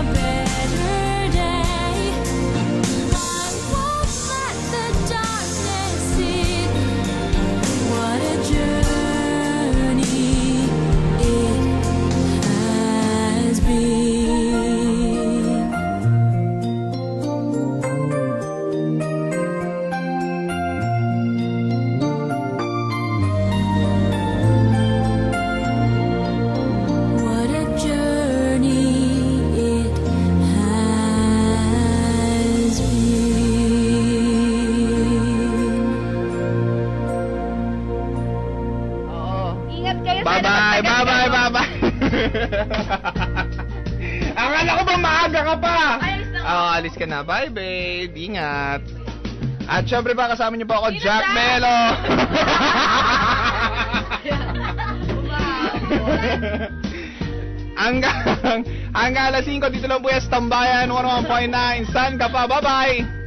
a bed. Ka pa? Alis na ako. Oo, alis ka na. Bye, babe. Ingat. At syempre pa, kasama niyo po ako, Sino Jack Jack? Melo. hanggang, hanggang alas 5 dito lang po yung Tambayan 101.9. San ka pa? Bye-bye!